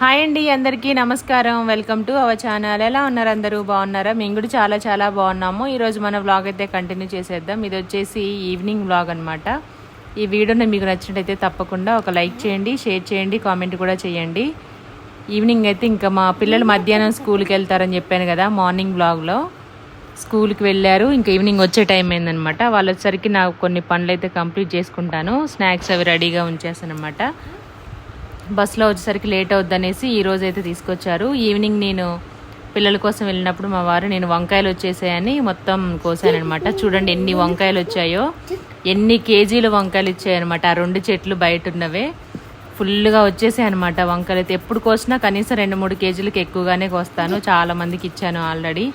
Hi అండి అందరికీ నమస్కారం. Welcome to our channel. ఎలా ఉన్నారు అందరూ? బాగున్నారా? మేము కూడా చాలా చాలా బాగున్నాము. ఈరోజు మన వ్లాగ్ అయితే కంటిన్యూ చేసేద్దాం. ఇది వచ్చేసి ఈవినింగ్ వ్లాగ్ అనమాట ఈ వీడియోని మీకు నచ్చినట్టయితే తప్పకుండా ఒక లైక్ చేయండి షేర్ చేయండి కామెంట్ కూడా చేయండి. ఈవినింగ్ అయితే ఇంకా మా పిల్లలు మధ్యాహ్నం స్కూల్కి వెళ్తారని చెప్పాను కదా మార్నింగ్ వ్లాగ్లో స్కూల్కి వెళ్ళారు. ఇంకా ఈవినింగ్ వచ్చే టైం అయిందనమాట వాళ్ళు వచ్చేసరికి నాకు కొన్ని పనులు అయితే కంప్లీట్ చేసుకుంటాను. స్నాక్స్ అవి రెడీగా ఉంచేసాను అనమాట బస్సులో వచ్చేసరికి లేట్ అవుద్ది అనేసి ఈ రోజు అయితే తీసుకొచ్చారు. ఈవినింగ్ నేను పిల్లల కోసం వెళ్ళినప్పుడు మా వారు నేను వంకాయలు వచ్చేసాయని మొత్తం కోసానమాట చూడండి ఎన్ని వంకాయలు వచ్చాయో. ఎన్ని కేజీలు వంకాయలు ఇచ్చాయన్నమాట ఆ రెండు చెట్లు బయట ఉన్నవే. ఫుల్గా వచ్చేసాయి అనమాట వంకాయలు అయితే. ఎప్పుడు కోసినా కనీసం రెండు మూడు కేజీలకు ఎక్కువగానే కోస్తాను. చాలా మందికి ఇచ్చాను ఆల్రెడీ.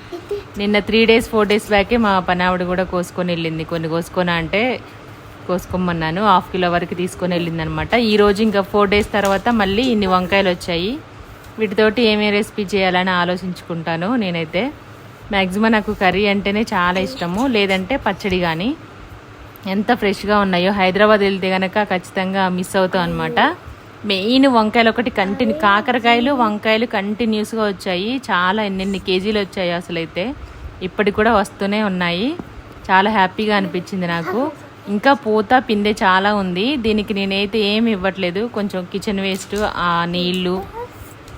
నిన్న త్రీ డేస్ ఫోర్ డేస్ బ్యాకే మా పనావిడ కూడా కోసుకొని వెళ్ళింది. కొన్ని కోసుకొని అంటే కోసుకోమన్నాను. హాఫ్ కిలో వరకు తీసుకొని వెళ్ళిందనమాట. ఈరోజు ఇంకా ఫోర్ డేస్ తర్వాత మళ్ళీ ఇన్ని వంకాయలు వచ్చాయి. వీటితోటి ఏమే రెసిపీ చేయాలని ఆలోచించుకుంటాను నేనైతే. మ్యాక్సిమం నాకు కర్రీ అంటేనే చాలా ఇష్టము. లేదంటే పచ్చడి కానీ ఎంత ఫ్రెష్గా ఉన్నాయో హైదరాబాద్ వెళ్తే కనుక ఖచ్చితంగా మిస్ అవుతాం అనమాట మెయిన్ వంకాయలు ఒకటి కంటిన్యూ కాకరకాయలు వంకాయలు కంటిన్యూస్గా వచ్చాయి. చాలా ఎన్నెన్ని కేజీలు వచ్చాయి అసలు అయితే ఇప్పటికి కూడా వస్తూనే ఉన్నాయి. చాలా హ్యాపీగా అనిపించింది నాకు. ఇంకా పూత పిందె చాలా ఉంది. దీనికి నేనైతే ఏమి ఇవ్వట్లేదు. కొంచెం కిచెన్ వేస్ట్ ఆ నీళ్ళు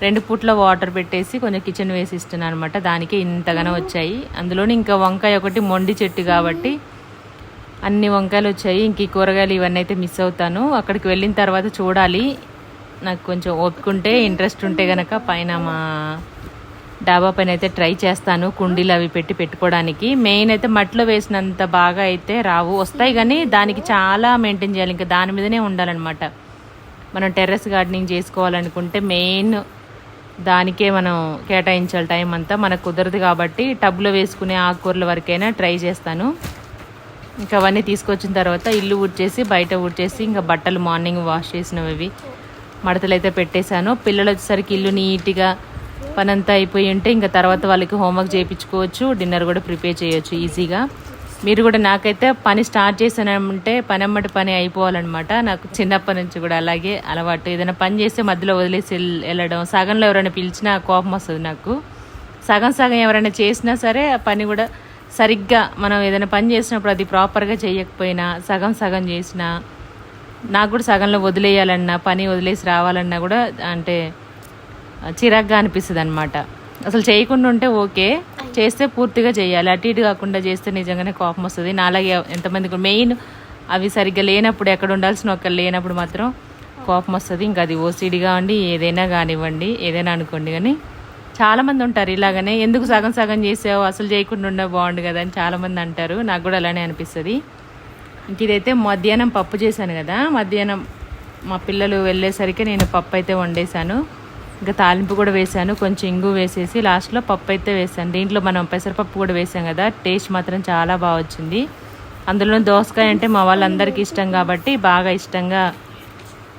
రెండు పూట్ల వాటర్ పెట్టేసి కొంచెం కిచెన్ వేసి ఇస్తున్నాను అనమాట దానికి ఇంతగానో వచ్చాయి. అందులోని ఇంకా వంకాయ ఒకటి మొండి చెట్టు కాబట్టి అన్ని వంకాయలు వచ్చాయి. ఇంక ఈ కూరగాయలు ఇవన్నీ అయితే మిస్ అవుతాను. అక్కడికి వెళ్ళిన తర్వాత చూడాలి. నాకు కొంచెం ఒప్పుకుంటే ఇంట్రెస్ట్ ఉంటే గనక పైన మా డాబా పైన అయితే ట్రై చేస్తాను. కుండీలు అవి పెట్టి పెట్టుకోవడానికి. మెయిన్ అయితే మట్టిలో వేసినంత బాగా అయితే రావు. వస్తాయి కానీ దానికి చాలా మెయింటైన్ చేయాలి. ఇంకా దాని మీదనే ఉండాలన్నమాట. మనం టెర్రస్ గార్డెనింగ్ చేసుకోవాలనుకుంటే మెయిన్ దానికే మనం కేటాయించాలి టైం అంతా. మనకు కుదరదు కాబట్టి టబ్లో వేసుకునే ఆకుకూరల వరకైనా ట్రై చేస్తాను. ఇంకా అవన్నీ తీసుకొచ్చిన తర్వాత ఇల్లు ఊడ్చేసి బయట ఊడ్చేసి ఇంకా బట్టలు మార్నింగ్ వాష్ చేసినవి మడతలు అయితే పెట్టేశాను. పిల్లలు వచ్చేసరికి ఇల్లు నీట్గా పని అంతా అయిపోయి ఉంటే ఇంకా తర్వాత వాళ్ళకి హోంవర్క్ చేయించుకోవచ్చు డిన్నర్ కూడా ప్రిపేర్ చేయొచ్చు ఈజీగా. మీరు కూడా నాకైతే పని స్టార్ట్ చేశానంటే పని అమ్మటి పని అయిపోవాలన్నమాట. నాకు చిన్నప్పటి నుంచి కూడా అలాగే అలవాటు. ఏదైనా పని చేస్తే మధ్యలో వదిలేసి వెళ్ళడం సగంలో ఎవరైనా పిలిచినా కోపం వస్తుంది నాకు. సగం సగం ఎవరైనా చేసినా సరే పని కూడా సరిగ్గా మనం ఏదైనా పని చేసినప్పుడు అది ప్రాపర్గా చేయకపోయినా సగం సగం చేసినా నాకు కూడా సగంలో వదిలేయాలన్నా పని వదిలేసి రావాలన్నా కూడా అంటే చిరాగ్గా అనిపిస్తుంది అనమాట అసలు చేయకుండా ఉంటే ఓకే చేస్తే పూర్తిగా చేయాలి. అటు ఇటు కాకుండా చేస్తే నిజంగానే కోపం వస్తుంది. నాలాగే ఎంతమందికి మెయిన్ అవి సరిగ్గా లేనప్పుడు ఎక్కడ ఉండాల్సిన ఒక్కరు లేనప్పుడు మాత్రం కోపం వస్తుంది. ఇంకా అది ఓసిడి కావండి ఏదైనా కానివ్వండి ఏదైనా అనుకోండి. కానీ చాలామంది ఉంటారు ఇలాగనే ఎందుకు సగం సగం చేసావు? అసలు చేయకుండా ఉండే బాగుండు కదా అని చాలామంది అంటారు. నాకు కూడా అలానే అనిపిస్తుంది. ఇంక ఇదైతే మధ్యాహ్నం పప్పు చేశాను కదా. మధ్యాహ్నం మా పిల్లలు వెళ్ళేసరికి నేను పప్పు అయితే వండేశాను. ఇంకా తాలింపు కూడా వేశాను. కొంచెం ఇంగు వేసేసి లాస్ట్లో పప్పు అయితే వేసాను దీంట్లో మనం పెసరపప్పు కూడా వేసాం కదా టేస్ట్ మాత్రం చాలా బాగా వచ్చింది. అందులో దోసకాయ అంటే మా వాళ్ళందరికీ ఇష్టం కాబట్టి బాగా ఇష్టంగా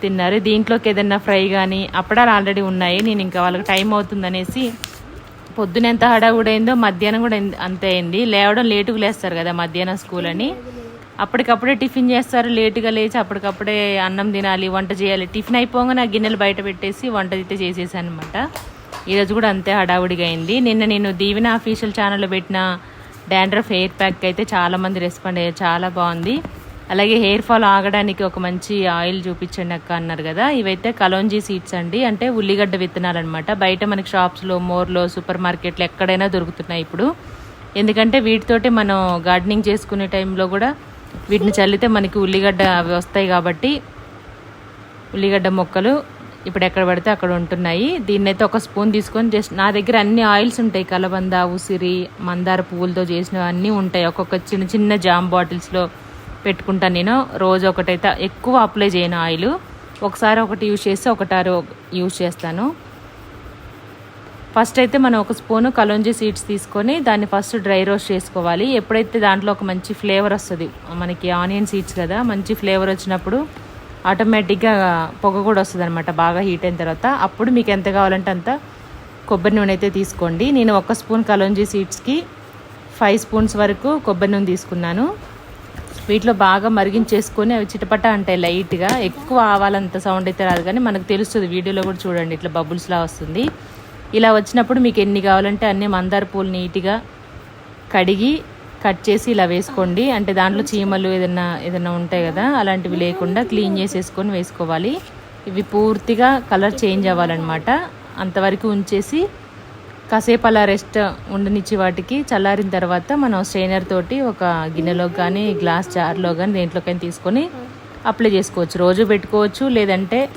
తిన్నారు. దీంట్లోకి ఏదైనా ఫ్రై కానీ అప్పడాలు ఆల్రెడీ ఉన్నాయి. నేను ఇంకా వాళ్ళకి టైం అవుతుందనేసి పొద్దున ఎంత హడావుడైందో మధ్యాహ్నం కూడా అంతే అయింది. లేవడం లేటుగా లేస్తారు కదా మధ్యాహ్నం స్కూల్ అని. అప్పటికప్పుడే టిఫిన్ చేస్తారు లేటుగా లేచి అప్పటికప్పుడే అన్నం తినాలి వంట చేయాలి. టిఫిన్ అయిపోగానే ఆ గిన్నెలు బయట పెట్టేసి వంట అయితే చేసేసాను అనమాట ఈరోజు కూడా అంతే హడావుడిగా అయింది. నిన్న నేను దీవెన అఫీషియల్ ఛానల్లో పెట్టిన డాండ్రఫ్ హెయిర్ ప్యాక్ అయితే చాలామంది రెస్పాండ్ అయ్యారు. చాలా బాగుంది. అలాగే హెయిర్ ఫాల్ ఆగడానికి ఒక మంచి ఆయిల్ చూపించండి అక్క అన్నారు కదా. ఇవైతే కలోంజీ సీడ్స్ అండి. అంటే ఉల్లిగడ్డ విత్తనాలు అనమాట బయట మనకి షాప్స్లో మోర్లో సూపర్ మార్కెట్లో ఎక్కడైనా దొరుకుతున్నాయి ఇప్పుడు. ఎందుకంటే వీటితోటి మనం గార్డెనింగ్ చేసుకునే టైంలో కూడా వీటిని చల్లితే మనకి ఉల్లిగడ్డ అవి వస్తాయి కాబట్టి ఉల్లిగడ్డ మొక్కలు ఇప్పుడు ఎక్కడ పడితే అక్కడ ఉంటున్నాయి. దీన్ని అయితే ఒక స్పూన్ తీసుకొని జస్ట్ నా దగ్గర అన్ని ఆయిల్స్ ఉంటాయి. కలబంద ఉసిరి మందార పువ్వులతో చేసినవి అన్నీ ఉంటాయి. ఒక్కొక్క చిన్న చిన్న జామ్ బాటిల్స్లో పెట్టుకుంటాను నేను. రోజు ఒకటైతే ఎక్కువ అప్లై చేయను ఆయిల్. ఒకసారి ఒకటి యూజ్ చేస్తే ఒకటారు యూజ్ చేస్తాను. ఫస్ట్ అయితే మనం ఒక స్పూను కలోంజీ సీడ్స్ తీసుకొని దాన్ని ఫస్ట్ డ్రై రోస్ట్ చేసుకోవాలి. ఎప్పుడైతే దాంట్లో ఒక మంచి ఫ్లేవర్ వస్తుంది మనకి ఆనియన్ సీడ్స్ కదా మంచి ఫ్లేవర్ వచ్చినప్పుడు ఆటోమేటిక్గా పొగ కూడా వస్తుంది అనమాట బాగా హీట్ అయిన తర్వాత. అప్పుడు మీకు ఎంత కావాలంటే అంత కొబ్బరి నూనె అయితే తీసుకోండి. నేను ఒక స్పూన్ కలోంజీ సీడ్స్కి ఫైవ్ స్పూన్స్ వరకు కొబ్బరి నూనె తీసుకున్నాను. వీటిలో బాగా మరిగించేసుకొని అవి చిటపట అంటాయి లైట్గా. ఎక్కువ ఆవాలంత సౌండ్ అయితే రాదు కానీ మనకు తెలుస్తుంది వీడియోలో కూడా చూడండి ఇట్లా బబుల్స్లా వస్తుంది. ఇలా వచ్చినప్పుడు మీకు ఎన్ని కావాలంటే అన్ని మందార పూలు నీట్గా కడిగి కట్ చేసి ఇలా వేసుకోండి. అంటే దాంట్లో చీమలు ఏదైనా ఏదైనా ఉంటాయి కదా అలాంటివి లేకుండా క్లీన్ చేసేసుకొని వేసుకోవాలి. ఇవి పూర్తిగా కలర్ చేంజ్ అవ్వాలన్నమాట. అంతవరకు ఉంచేసి కాసేపు అలా రెస్ట్ ఉండనిచ్చి వాటికి. చల్లారిన తర్వాత మనం స్ట్రైనర్ తోటి ఒక గిన్నెలో కానీ గ్లాస్ జార్లో కానీ దేంట్లోకైనా తీసుకొని అప్లై చేసుకోవచ్చు. రోజు పెట్టుకోవచ్చు లేదంటే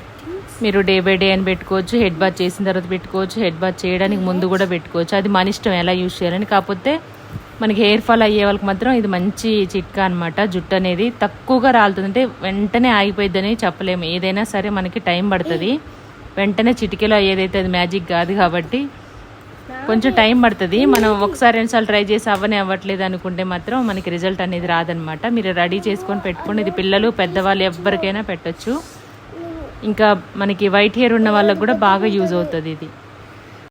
మీరు డే బై డే అని పెట్టుకోవచ్చు హెడ్ బాత్ చేసిన తర్వాత పెట్టుకోవచ్చు హెడ్ బాత్ చేయడానికి ముందు కూడా పెట్టుకోవచ్చు. అది మన ఇష్టం ఎలా యూజ్ చేయాలని. కాకపోతే మనకి హెయిర్ ఫాల్ అయ్యే వాళ్ళకి మాత్రం ఇది మంచి చిట్కా అనమాట జుట్టు అనేది. తక్కువగా రాలుతుంది అంటే వెంటనే ఆగిపోయిద్దని చెప్పలేము. ఏదైనా సరే మనకి టైం పడుతుంది. వెంటనే చిటికెలో అయ్యేదైతే అది మ్యాజిక్ కాదు కాబట్టి కొంచెం టైం పడుతుంది. మనం ఒకసారి రెండుసార్లు ట్రై చేసి అవ్వనే అవ్వట్లేదు అనుకుంటే మాత్రం మనకి రిజల్ట్ అనేది రాదనమాట మీరు రెడీ చేసుకొని పెట్టుకోండి. ఇది పిల్లలు పెద్దవాళ్ళు ఎవరికైనా పెట్టొచ్చు. ఇంకా మనకి వైట్ హెయిర్ ఉన్న వాళ్ళకు కూడా బాగా యూజ్ అవుతుంది ఇది.